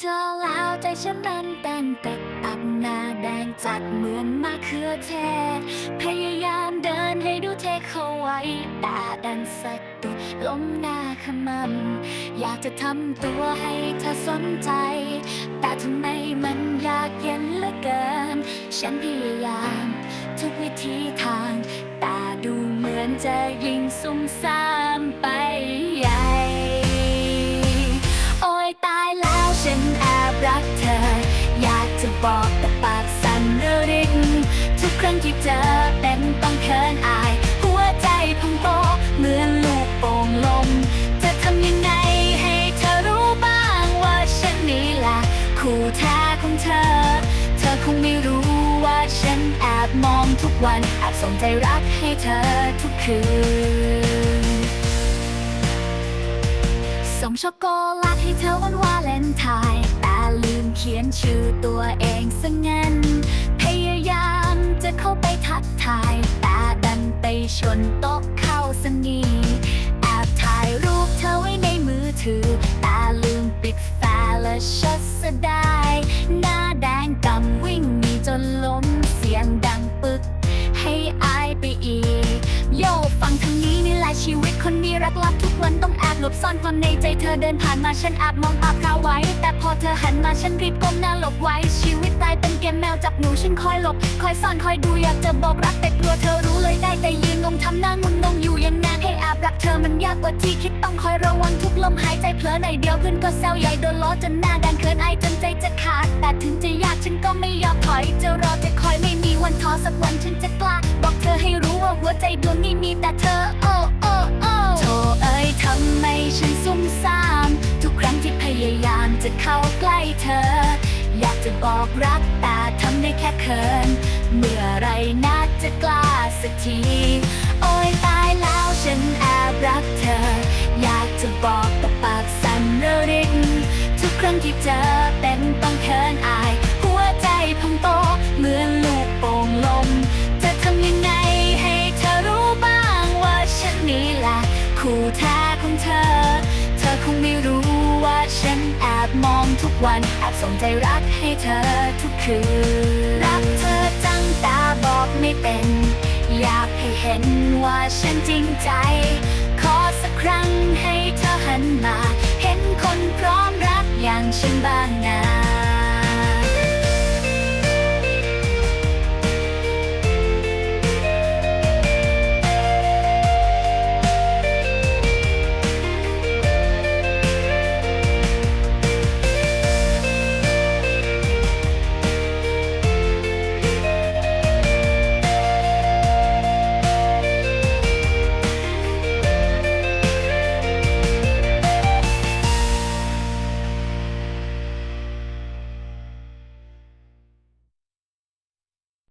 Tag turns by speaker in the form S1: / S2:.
S1: เธอแล้วใจฉันมันเต้นติดอับหน้าแดงจัดเหมือนมะเขือเทศ พยายามเดินให้ดูเทเข้าไว้แต่ดันสะดุดล้มหน้าขมำอยากจะทำตัวให้เธอสนใจ แต่ทำไมมันยากเย็นเหลือเกิน ฉันพยายามทุกวิธีทาง แต่ดูเหมือนจะยิ่งซุ่มซ่ามไปใหญ่ บอกแต่ปากสั่นระริกทุกครั้งที่เจอเป็นต้องเขินอาย หัวใจพองโตเหมือนลูกโป่งลม จะทำยังไงให้เธอรู้บ้างว่าฉันนี่แหละคู่แท้ของเธอ เธอคงไม่รู้ว่าฉันแอบมองทุกวันแอบส่งใจรักให้เธอทุกคืนส่งช็อกโกแลตให้เธอวันวาเลนไทน์ เขียนชื่อตัวเองซะงั้น พยายามจะเข้าไปทักทาย แต่ดันไปชนโต๊ะเข้าสนีแอบถ่ายรูปเธอไว้ในมือถือ แต่ลืมปิดแฟลชัสดายหน้าแดงกำวิ่ง บซ่อนความในใจเธอเดินผ่านมาฉันแอบมองอาพราวไว้ แต่พอเธอหันมาฉันรีบก้มหน้าหลบไว้ ชีวิตตายเป็นเกมแมวจับหนูฉันคอยหลบ คอยซ่อนคอยดูอยากจะบอกรักแต่กลัวเธอรู้เลยได้แต่ยืนงงทำหน้างุนงงอยู่อย่างนั้นให้แอบรักเธอมันยากกว่าที่คิดต้องคอยระวังทุกลมหายใจเผลอหน่อยเดียวเพื่อนก็แซวใหญ่โดนล้อจนหน้าแดงเขินไอายจนใจจะขาดแต่ถึงจะยากฉันก็ไม่ยอมถอยจะรอจะคอยไม่มีวันท้อสักวันฉันจะกล้าบอกเธอให้รู้ว่าหัวใจดวงนี้มีแต่เธอโอ้ จะเข้าใกล้เธอ อยากจะบอกรักแต่ทำได้แค่เขิน เมื่อไรน่าจะกล้าสักที โอ้ยตายแล้วฉันแอบรักเธอ อยากจะบอกแต่ปากสั่นระริกทุกครั้งที่เจอ ฉันแอบมองทุกวัน แอบส่งใจรักให้เธอทุกคืน รักเธอจังตาบอกไม่เป็น อยากให้เห็นว่าฉันจริงใจ ขอสักครั้งให้เธอหันมา เห็นคนพร้อมรักอย่างฉันบ้า